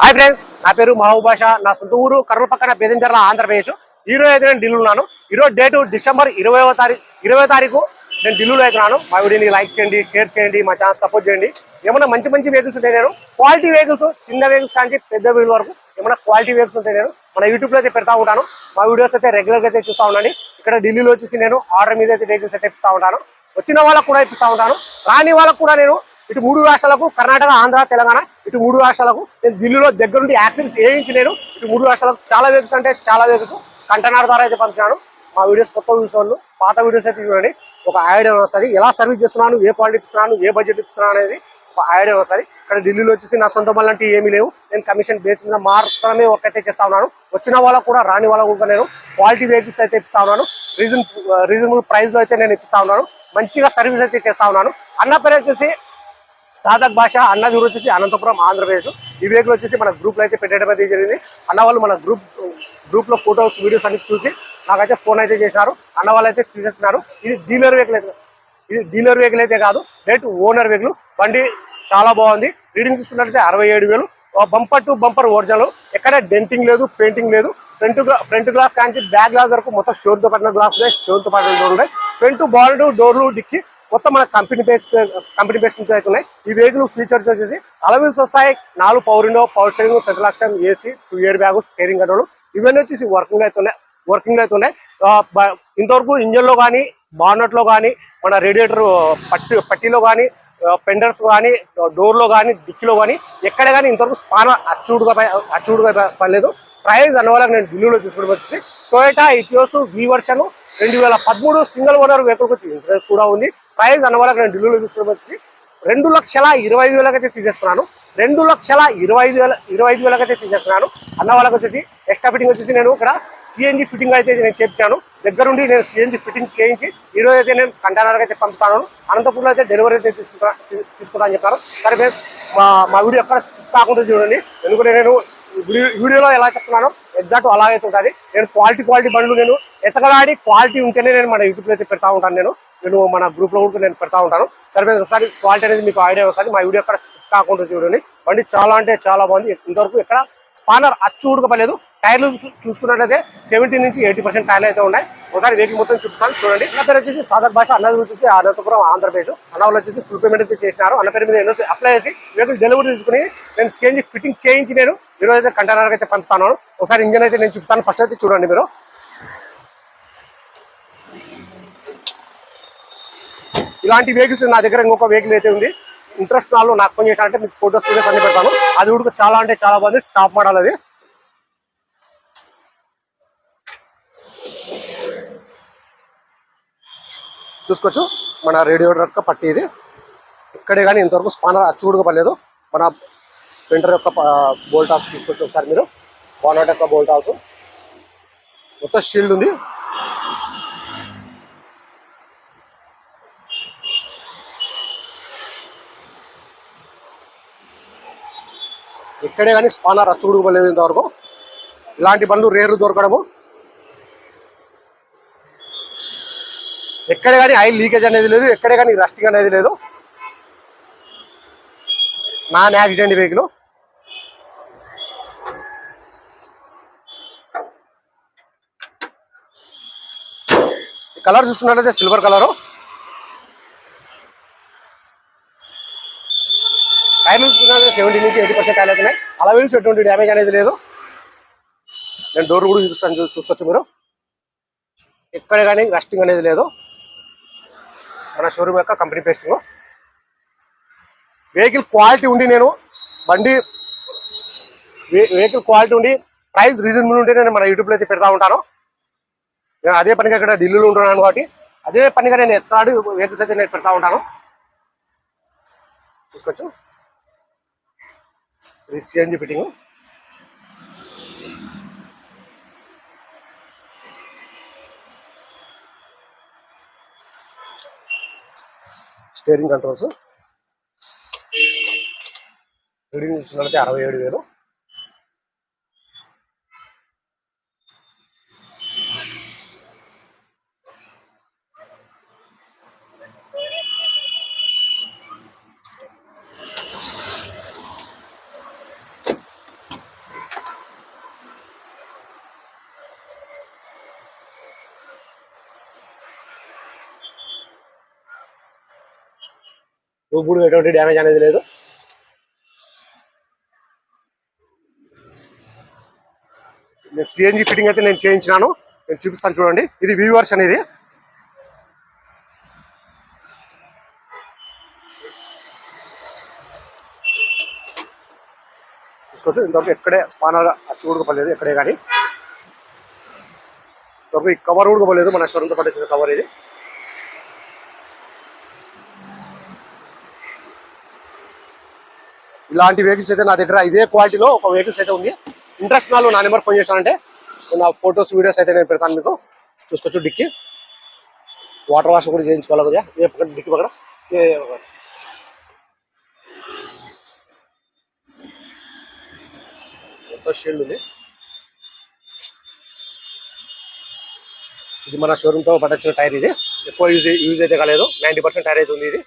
Hi friends నా పేరు మహబూబ్ బాషా నా సొంత ఊరు కర్నూలు పక్కన బేదంచర్ల ఆంధ్రప్రదేశ్. ఈ రోజు అయితే నేను ఢిల్లీలో ఉన్నాను. ఈరోజు రోజు డేటు డిసెంబర్ ఇరవైవ తారీఖు ఇరవై తారీఖు నేను ఢిల్లీలో అవుతున్నాను మా వీడియోని లైక్ చేయండి షేర్ చేయండి మా ఛానల్ సపోర్ట్ చేయండి. ఏమైనా మంచి మంచి వెహికల్స్ ఉంటాయి నేను క్వాలిటీ వెహికల్స్ చిన్న వెహికల్స్ కానీ పెద్ద వెహికల్ వరకు ఏమైనా క్వాలిటీ వెహికల్స్ ఉంటాయి నేను మన యూట్యూబ్లో అయితే పెడతా ఉంటాను. మా వీడియోస్ అయితే రెగ్యులర్గా అయితే చూస్తా ఉండండి. ఇక్కడ ఢిల్లీలో వచ్చేసి నేను ఆర్డర్ మీద అయితే వెహికల్స్ అయితే ఇస్తూ ఉంటాను. వచ్చిన వాళ్ళకు కూడా ఇప్పిస్తా ఉంటాను. రాని వాళ్ళకు కూడా నేను ఇటు మూడు రాష్ట్రాలకు కర్ణాటక ఆంధ్ర తెలంగాణ ఇటు మూడు రాష్ట్రాలకు నేను ఢిల్లీలో దగ్గరుండి యాక్సిడెంట్స్ వేయించలేను ఇటు మూడు రాష్ట్రాలకు చాలా వెహికల్స్ అంటే చాలా వెహికల్స్ కంటైనర్ ద్వారా అయితే పంపుతున్నాను మా వీడియోస్ కొత్త చూసేవాళ్ళు పాత వీడియోస్ అయితే చూడండి. ఒక ఐడియా వస్తుంది. ఎలా సర్వీస్ చేస్తున్నాను ఏ క్వాలిటీ ఇస్తున్నాను ఏ బడ్జెట్ ఇస్తున్నాను అనేది ఒక ఐడియా వస్తుంది. ఇక్కడ ఢిల్లీలో వచ్చేసి నా సొంత మళ్ళీ ఏమీ లేవు. నేను కమిషన్ బేస్ మీద మాత్రమే ఒకటే చేస్తా ఉన్నాను. వచ్చిన వాళ్ళకు కూడా రాని వాళ్ళకు కూడా నేను క్వాలిటీ వెహికల్స్ అయితే ఇస్తా ఉన్నాను. రీజన్ రీజనబుల్ ప్రైస్లో అయితే నేను ఇప్పిస్తా ఉన్నాను. మంచిగా సర్వీస్ అయితే చేస్తా ఉన్నాను. అన్న పేరు వచ్చేసి సాధక్ భాష అన్నది ఊరు వచ్చేసి అనంతపురం ఆంధ్రప్రదేశ్. ఈ వెహికల్ వచ్చేసి మన గ్రూప్లో అయితే పెట్టడం అయితే జరిగింది. అన్న వాళ్ళు మన గ్రూప్ గ్రూప్లో ఫోటోస్ వీడియోస్ అన్ని చూసి నాకైతే ఫోన్ అయితే చేశారు. అన్న వాళ్ళు అయితే తీసేస్తున్నారు ఇది డీలర్ వెహికల్ అయితే ఇది డీలర్ వెహికల్ అయితే కాదు డైరెక్ట్ ఓనర్ వెహికల్ బండి చాలా బాగుంది. రీడింగ్ చూసుకున్నట్లయితే అరవై ఏడు వేలు. బంపర్ టు బంపర్ ఒరిజినల్ ఎక్కడ డెంటింగ్ లేదు పెయింటింగ్ లేదు. ఫ్రంట్ ఫ్రంట్ గ్లాస్ కానీ బ్యాక్ గ్లాస్ వరకు మొత్తం షోర్తో పడిన గ్లాస్ ఉన్నాయి షోర్తో పడిన డోర్ ఉన్నాయి. ఫ్రంట్ బాల్డ్ డోర్లు డిక్కి మొత్తం మన కంపెనీ బేస్ కంపెనీ బేస్ అయితే ఉన్నాయి. ఈ వెహికల్ ఫీచర్స్ వచ్చేసి అలవిల్స్ వస్తాయి. నాలుగు power window power steering central auction AC two air bag steering control ఇవన్నీ వచ్చేసి వర్కింగ్ అయితే ఉన్నాయి. వర్కింగ్ అయితే ఉన్నాయి. ఇంతవరకు ఇంజన్లో కానీ బానట్లో కానీ మన రేడియేటర్ పట్టి పట్టీలో కానీ పెండర్స్ కానీ డోర్లో కానీ డిక్కీలో కానీ ఎక్కడ కానీ ఇంతవరకు స్పాన అచ్చుడుగా అచ్చుడుగా పడలేదు. ప్రైజ్ అన్న నేను ఢిల్లీలో తీసుకోవడం వచ్చేసి టొయోటా ఇటియోస్ వి వర్షన్ రెండు వేల పదమూడు సింగిల్ ఓనర్ వెహికల్ వచ్చి ఇన్సూరెన్స్ కూడా ఉంది. ప్రైజ్ అన్న వాళ్ళకి నేను ఢిల్లీలో తీసుకుని వచ్చేసి రెండు లక్షల ఇరవై ఐదు వేలకైతే తీసేస్తున్నాను రెండు లక్షల ఇరవై ఐదు వేల ఇరవై ఐదు వేలకైతే తీసేస్తున్నాను అన్న వాళ్ళకి వచ్చేసి ఎక్స్ట్రా ఫిట్టింగ్ వచ్చేసి నేను ఇక్కడ సిఎన్జి ఫిట్టింగ్ అయితే నేను చేర్చాను. దగ్గరుండి నేను సిఎన్జి ఫిట్టింగ్ చేయించి ఈ రోజు అయితే నేను కంటైనర్ అయితే పంపుతాను. అనంతపురంలో అయితే డెలివరీ అయితే తీసుకుంటా తీసుకుంటా చెప్పారు. సరే మా మా వీడియో ఎక్కడ కాకుండా చూడండి. ఎందుకంటే నేను వీడియోలో ఎలా చెప్తున్నానో ఎగ్జాక్ట్ అలాగైతే ఉంటుంది. నేను క్వాలిటీ క్వాలిటీ బండ్లు నేను ఎతకలాడి క్వాలిటీ ఉంటేనే నేను మన యూట్యూబ్లో అయితే పెడతా ఉంటాను నేను. నేను మన గ్రూప్లో కూడా నేను పెడతా ఉంటాను. సరే ఒకసారి క్వాలిటీ అనేది మీకు ఐడియా ఒకసారి మా వీడియో ఎక్కడ కాకుండా చూడండి. బండి చాలా అంటే చాలా బాగుంది. ఇంతవరకు ఇక్కడ స్పానర్ అచ్చు ఉడకపోలేదు టైర్లు చూ- చూసుకున్నట్లయితే సెవెంటీ నుంచి ఎయిటీ పర్సెంట్ టైర్లు అయితే ఉన్నాయి. ఒకసారి వెహికల్ మొత్తం చూపిస్తాను. చూడండి. నా పేరు వచ్చేసి సాదర్ భాష. అన్నది వచ్చేసి అనంతపురం ఆంధ్రప్రదేశ్. అన్న వచ్చేసి ఫుల్ పేమెంట్ అయితే చేసినారు. అన్న పేరు మీద ఎన్నో అప్లై చేసి వెహికల్ డెలివరీ తీసుకుని నేను చేంజ్ ఫిట్టింగ్ చేయించి నేను ఈరోజు అయితే కంటైనర్ అయితే పంపుతాను ఒకసారి ఇంజన్ అయితే నేను చూపిస్తాను. ఫస్ట్ అయితే చూడండి మీరు. ఇలాంటి వెహికల్స్ నా దగ్గర ఇంకొక వెహికల్ అయితే ఉంది. ఇంట్రెస్ట్ నాలో నాకు ఫోన్ చేశారంటే మీకు ఫోటోస్ వీడియోస్ అన్ని పెడతాను. అది కూడా చాలా అంటే చాలా బాగుంది. టాప్ మోడల్ అది. చూసుకోవచ్చు. మన రేడియేటర్ యొక్క పట్టి ఇది. ఇక్కడే కానీ ఇంతవరకు స్పానర్ అచ్చుడుగా పడలేదు. మన ప్రింటర్ యొక్క బోల్ట్ హాల్స్ చూసుకోవచ్చు ఒకసారి మీరు. బానట్ యొక్క బోల్టాల్స్ మొత్తం షీల్డ్ ఉంది. ఎక్కడే కానీ స్పానర్ అచ్చుడుగు ఇంతవరకు. ఇలాంటి బండ్లు రేరు దొరకడము. ఎక్కడ కానీ ఆయిల్ లీకేజ్ అనేది లేదు ఎక్కడే కానీ రస్టింగ్ అనేది లేదు. Non accident vehicle. కలర్ చూసుకున్నట్లయితే సిల్వర్ కలరు టైర్లు చూసుకున్నట్లయితే సెవెంటీ నుంచి ఎయిటీ పర్సెంట్ కాయలు అవుతున్నాయి అలా వెళ్ళి ఎటువంటి డ్యామేజ్ అనేది లేదు. నేను డోర్ కూడా చూపిస్తాను చూ- చూసుకోవచ్చు మీరు. ఎక్కడ కానీ రస్టింగ్ అనేది లేదు. మన షోరూమ్ యొక్క కంపెనీ పేస్టింగ్ వెహికల్ క్వాలిటీ ఉండి నేను బండి వెహికల్ క్వాలిటీ ఉండి ప్రైస్ రీజనబుల్ ఉంటే నేను మన యూట్యూబ్లో అయితే పెడతా ఉంటాను. నేను అదే పనిగా ఇక్కడ ఢిల్లీలో ఉంటున్నాను కాబట్టి అదే పనిగా నేను ఎత్తాడు వెహికల్స్ అయితే నేను పెడతా ఉంటాను. చూసుకోవచ్చు. ఇది CNG fitting steering controls reading చూసినట్లయితే అరవై ఏడు వేలు. రూపుడు ఎటువంటి డ్యామేజ్ అనేది లేదు. నేను సిఎన్జి ఫిట్టింగ్ అయితే నేను చేయించినాను. నేను చూపిస్తాను చూడండి. ఇది వి అనేది చూసుకోవచ్చు. ఇంతవరకు ఎక్కడే స్పానర్ అచ్చు ఉడకపోలేదు ఎక్కడే కానీ. ఇంతవరకు ఈ కవర్ ఉడకపోలేదు మన షోరూమ్తో పట్టించిన కవర్ ఇది. ఇలాంటి వెహికల్స్ అయితే నా దగ్గర ఇదే క్వాలిటీలో ఒక వెహికల్స్ అయితే ఉంది. ఇంట్రెస్ట్ నాలో నా నెంబర్ ఫోన్ చేశానంటే నా ఫొటోస్ వీడియోస్ అయితే నేను పెడతాను మీకు. చూసుకోవచ్చు డిక్కి. వాటర్ వాష్ కూడా చేయించుకోవాలి కొద్దిగా. ఏ పక్కన డిక్కి పక్కన? ఏ ఎంతో షీల్డ్ ఉంది? ఇది మన షోరూమ్తో పట్టొచ్చిన టైర్ ఇది. ఎక్కువ యూజ్ యూజ్ అయితే కాలేదు. నైంటీ పర్సెంట్ టైర్ అయితే ఉంది ఇది.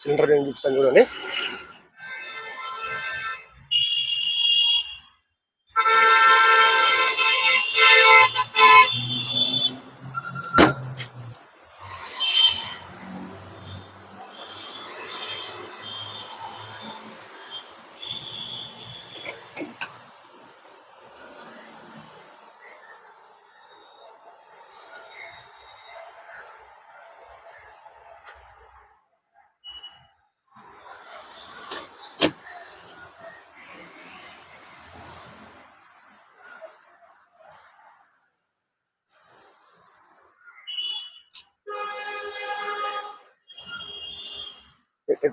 సిలిండర్ నేను చూపిస్తాను చూడండి. ఇది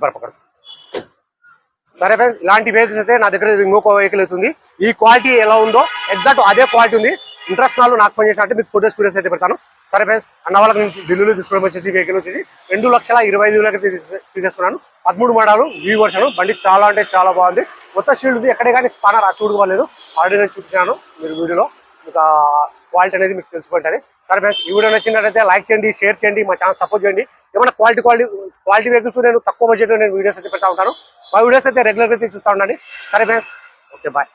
సరే ఫ్రెండ్స్ ఇలాంటి వెహికల్స్ అయితే నా దగ్గర ఇంకొక వెహికల్ అవుతుంది. ఈ క్వాలిటీ ఎలా ఉందో ఎగ్జాక్ట్ అదే క్వాలిటీ ఉంది. ఇంట్రెస్ట్ నాలో నాకు ఫోన్ చేసినట్టు మీకు ఫోటోస్ వీడియోస్ అయితే పెడతాను. సరే ఫ్రెండ్స్ అన్న వాళ్ళకి నేను ఢిల్లీలో తీసుకోవడం వచ్చేసి వెహికల్ వచ్చేసి రెండు లక్షల ఇరవై ఐదు వేలకి తీసే- తీసేసుకున్నాను. పదమూడు మడాలు వ్యూ వర్షన్ బండి చాలా అంటే చాలా బాగుంది. కొత్త షీల్డ్ ఉంది. ఎక్కడే కానీ స్పానర్ చూడుకోలేదు ఆల్రెడీ నేను చూపించాను మీరు వీడియోలో. మీకు క్వాలిటీ అనేది మీకు తెలిసిపోతుంది సరే ఫ్రెండ్స్ ఈ వీడియో నచ్చినట్లయితే లైక్ చేయండి షేర్ చేయండి మా ఛానల్ సపోర్ట్ చేయండి. ఏమైనా క్వాలిటీ క్వాలిటీ క్వాలిటీ వెహికల్స్ నేను తక్కువ బడ్జెట్ నేను వీడియోస్ అయితే పెడతా ఉంటాను. మా వీడియోస్ అయితే రెగ్యులర్గా చూస్తూ ఉండండి. సరే ఫ్రెండ్స్ ఓకే బాయ్